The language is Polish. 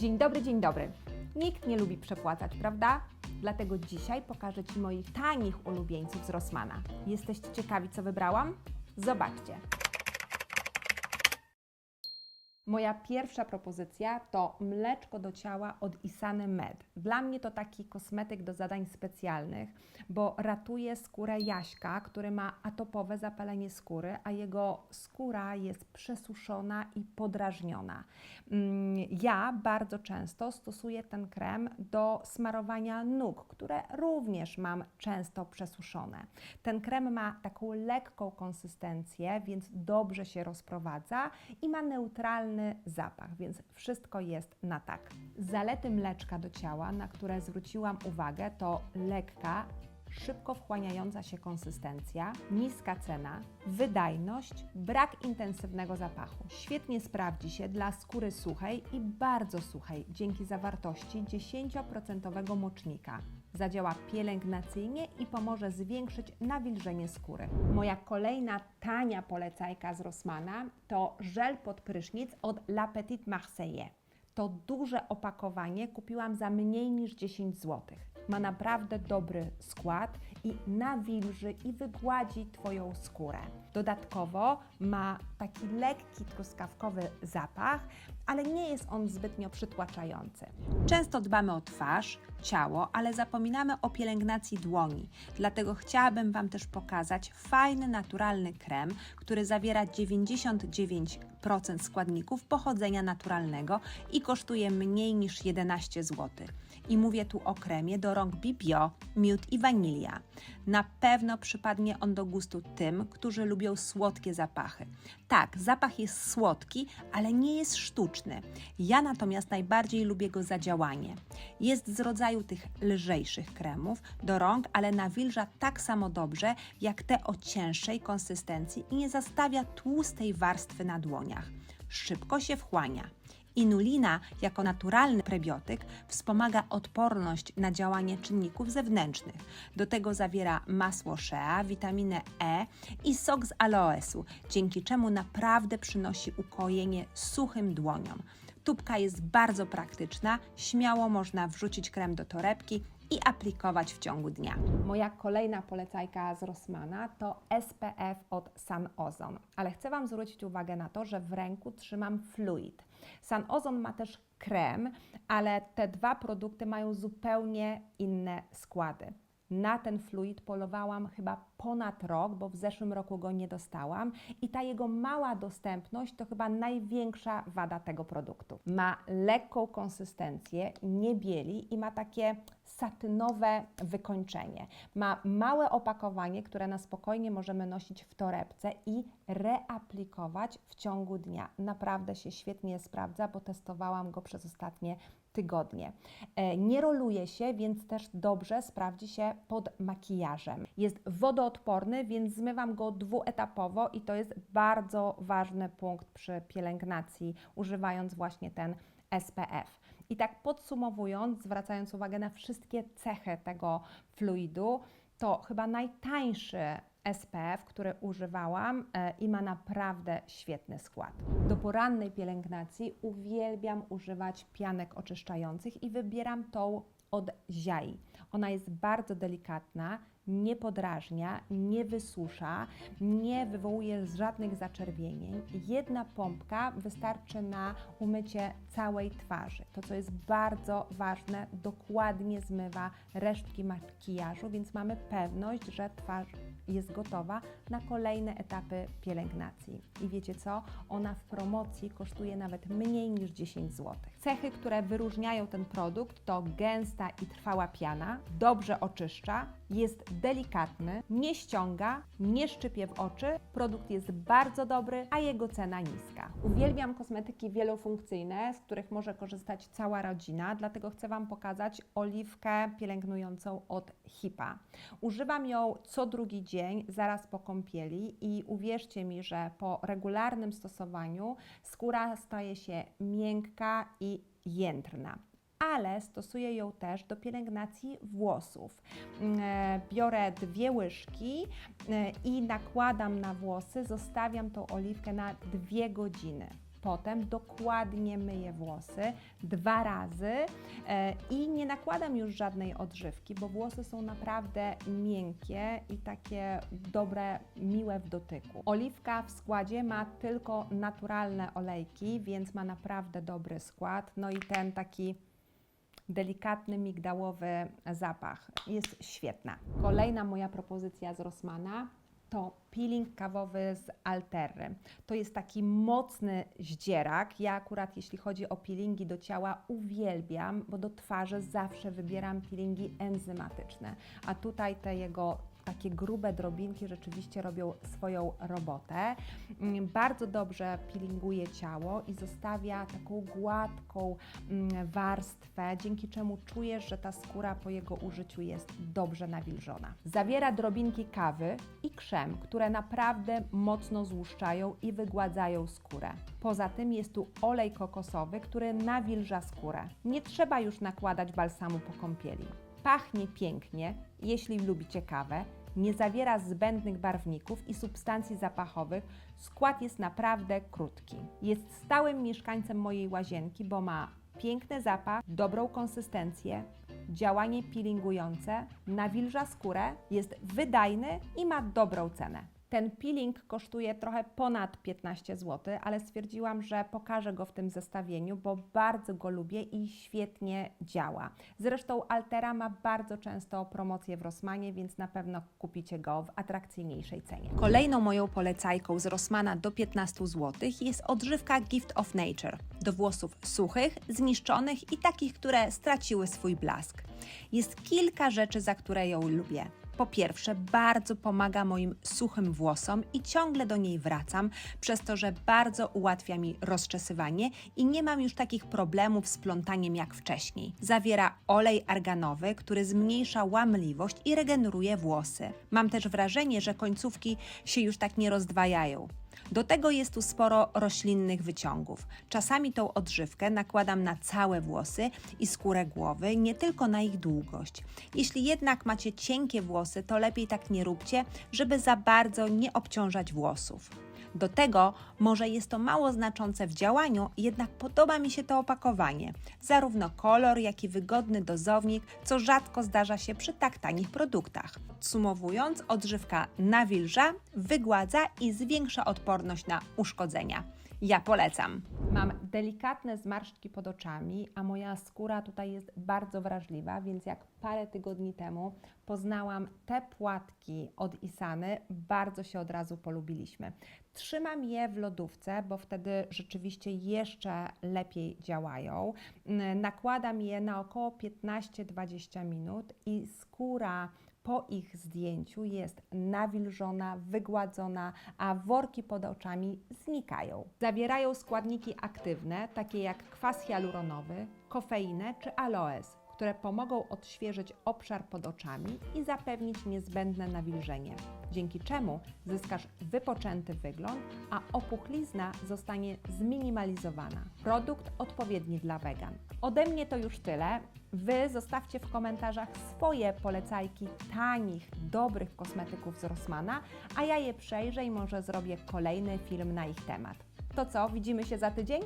Dzień dobry, dzień dobry. Nikt nie lubi przepłacać, prawda? Dlatego dzisiaj pokażę Ci moich tanich ulubieńców z Rossmana. Jesteście ciekawi, co wybrałam? Zobaczcie. Moja pierwsza propozycja to mleczko do ciała od Isany Med. Dla mnie to taki kosmetyk do zadań specjalnych, bo ratuje skórę Jaśka, który ma atopowe zapalenie skóry, a jego skóra jest przesuszona i podrażniona. Mm, Ja bardzo często stosuję ten krem do smarowania nóg, które również mam często przesuszone. Ten krem ma taką lekką konsystencję, więc dobrze się rozprowadza i ma neutralny zapach, więc wszystko jest na tak. Zalety mleczka do ciała, na które zwróciłam uwagę, to lekka, szybko wchłaniająca się konsystencja, niska cena, wydajność, brak intensywnego zapachu. Świetnie sprawdzi się dla skóry suchej i bardzo suchej dzięki zawartości 10% mocznika. Zadziała pielęgnacyjnie i pomoże zwiększyć nawilżenie skóry. Moja kolejna tania polecajka z Rossmana to żel pod prysznic od La Petite Marseille. To duże opakowanie kupiłam za mniej niż 10 zł. Ma naprawdę dobry skład i nawilży i wygładzi Twoją skórę. Dodatkowo ma taki lekki truskawkowy zapach, ale nie jest on zbytnio przytłaczający. Często dbamy o twarz, ciało, ale zapominamy o pielęgnacji dłoni. Dlatego chciałabym Wam też pokazać fajny, naturalny krem, który zawiera 99% składników pochodzenia naturalnego i kosztuje mniej niż 11 zł. I mówię tu o kremie do rąk Bibio, miód i wanilia. Na pewno przypadnie on do gustu tym, którzy lubią słodkie zapachy. Tak, zapach jest słodki, ale nie jest sztuczny. Ja natomiast najbardziej lubię go za działanie. Jest z rodzaju tych lżejszych kremów do rąk, ale nawilża tak samo dobrze jak te o cięższej konsystencji i nie zastawia tłustej warstwy na Szybko się wchłania. Inulina jako naturalny prebiotyk wspomaga odporność na działanie czynników zewnętrznych. Do tego zawiera masło shea, witaminę E i sok z aloesu, dzięki czemu naprawdę przynosi ukojenie suchym dłoniom. Tubka jest bardzo praktyczna, śmiało można wrzucić krem do torebki i aplikować w ciągu dnia. Moja kolejna polecajka z Rossmana to SPF od Sun Ozone, ale chcę Wam zwrócić uwagę na to, że w ręku trzymam fluid. Sun Ozone ma też krem, ale te dwa produkty mają zupełnie inne składy. Na ten fluid polowałam chyba ponad rok, bo w zeszłym roku go nie dostałam i ta jego mała dostępność to chyba największa wada tego produktu. Ma lekką konsystencję, nie bieli i ma takie satynowe wykończenie. Ma małe opakowanie, które na spokojnie możemy nosić w torebce i reaplikować w ciągu dnia. Naprawdę się świetnie sprawdza, bo testowałam go przez ostatnie tygodnie. E, Nie roluje się, więc też dobrze sprawdzi się pod makijażem. Jest wodoodporny, więc zmywam go dwuetapowo i to jest bardzo ważny punkt przy pielęgnacji, używając właśnie ten SPF. I tak podsumowując, zwracając uwagę na wszystkie cechy tego fluidu, to chyba najtańszy SPF, który używałam e, i ma naprawdę świetny skład. Do porannej pielęgnacji uwielbiam używać pianek oczyszczających i wybieram tą od Ziai. Ona jest bardzo delikatna, nie podrażnia, nie wysusza, nie wywołuje żadnych zaczerwienień. Jedna pompka wystarczy na umycie całej twarzy. To, co jest bardzo ważne, dokładnie zmywa resztki makijażu, więc mamy pewność, że twarz jest gotowa na kolejne etapy pielęgnacji. I wiecie co? Ona w promocji kosztuje nawet mniej niż 10 zł. Cechy, które wyróżniają ten produkt to gęsta i trwała piana, dobrze oczyszcza, jest delikatny, nie ściąga, nie szczypie w oczy. Produkt jest bardzo dobry, a jego cena niska. Uwielbiam kosmetyki wielofunkcyjne, z których może korzystać cała rodzina, dlatego chcę Wam pokazać oliwkę pielęgnującą od Hipa. Używam ją co drugi dzień, zaraz po kąpieli i uwierzcie mi, że po regularnym stosowaniu skóra staje się miękka i jędrna ale stosuję ją też do pielęgnacji włosów. E, Biorę dwie łyżki e, i nakładam na włosy, zostawiam tą oliwkę na dwie godziny. Potem dokładnie myję włosy dwa razy e, i nie nakładam już żadnej odżywki, bo włosy są naprawdę miękkie i takie dobre, miłe w dotyku. Oliwka w składzie ma tylko naturalne olejki, więc ma naprawdę dobry skład. No i ten taki delikatny, migdałowy zapach. Jest świetna. Kolejna moja propozycja z Rossmana to peeling kawowy z Alterry. To jest taki mocny zdzierak. Ja akurat jeśli chodzi o peelingi do ciała uwielbiam, bo do twarzy zawsze wybieram peelingi enzymatyczne. A tutaj te jego takie grube drobinki rzeczywiście robią swoją robotę. Mm, Bardzo dobrze peelinguje ciało i zostawia taką gładką mm, warstwę, dzięki czemu czujesz, że ta skóra po jego użyciu jest dobrze nawilżona. Zawiera drobinki kawy i krzem, które naprawdę mocno złuszczają i wygładzają skórę. Poza tym jest tu olej kokosowy, który nawilża skórę. Nie trzeba już nakładać balsamu po kąpieli. Pachnie pięknie, jeśli lubicie kawę, nie zawiera zbędnych barwników i substancji zapachowych, skład jest naprawdę krótki. Jest stałym mieszkańcem mojej łazienki, bo ma piękny zapach, dobrą konsystencję, działanie peelingujące, nawilża skórę, jest wydajny i ma dobrą cenę. Ten peeling kosztuje trochę ponad 15 zł, ale stwierdziłam, że pokażę go w tym zestawieniu, bo bardzo go lubię i świetnie działa. Zresztą Altera ma bardzo często promocje w Rossmanie, więc na pewno kupicie go w atrakcyjniejszej cenie. Kolejną moją polecajką z Rossmana do 15 zł jest odżywka Gift of Nature do włosów suchych, zniszczonych i takich, które straciły swój blask. Jest kilka rzeczy, za które ją lubię. Po pierwsze, bardzo pomaga moim suchym włosom i ciągle do niej wracam, przez to, że bardzo ułatwia mi rozczesywanie i nie mam już takich problemów z plątaniem jak wcześniej. Zawiera olej arganowy, który zmniejsza łamliwość i regeneruje włosy. Mam też wrażenie, że końcówki się już tak nie rozdwajają. Do tego jest tu sporo roślinnych wyciągów. Czasami tą odżywkę nakładam na całe włosy i skórę głowy, nie tylko na ich długość. Jeśli jednak macie cienkie włosy, to lepiej tak nie róbcie, żeby za bardzo nie obciążać włosów. Do tego może jest to mało znaczące w działaniu, jednak podoba mi się to opakowanie. Zarówno kolor, jak i wygodny dozownik, co rzadko zdarza się przy tak tanich produktach. Podsumowując, odżywka nawilża, wygładza i zwiększa odporność na uszkodzenia. Ja polecam. Mam delikatne zmarszczki pod oczami, a moja skóra tutaj jest bardzo wrażliwa, więc jak parę tygodni temu poznałam te płatki od Isany, bardzo się od razu polubiliśmy. Trzymam je w lodówce, bo wtedy rzeczywiście jeszcze lepiej działają. Nakładam je na około 15-20 minut i skóra po ich zdjęciu jest nawilżona, wygładzona, a worki pod oczami znikają. Zawierają składniki aktywne, takie jak kwas hialuronowy, kofeinę czy aloes, które pomogą odświeżyć obszar pod oczami i zapewnić niezbędne nawilżenie, dzięki czemu zyskasz wypoczęty wygląd, a opuchlizna zostanie zminimalizowana. Produkt odpowiedni dla wegan. Ode mnie to już tyle. Wy zostawcie w komentarzach swoje polecajki tanich, dobrych kosmetyków z Rossmana, a ja je przejrzę i może zrobię kolejny film na ich temat. To co, widzimy się za tydzień?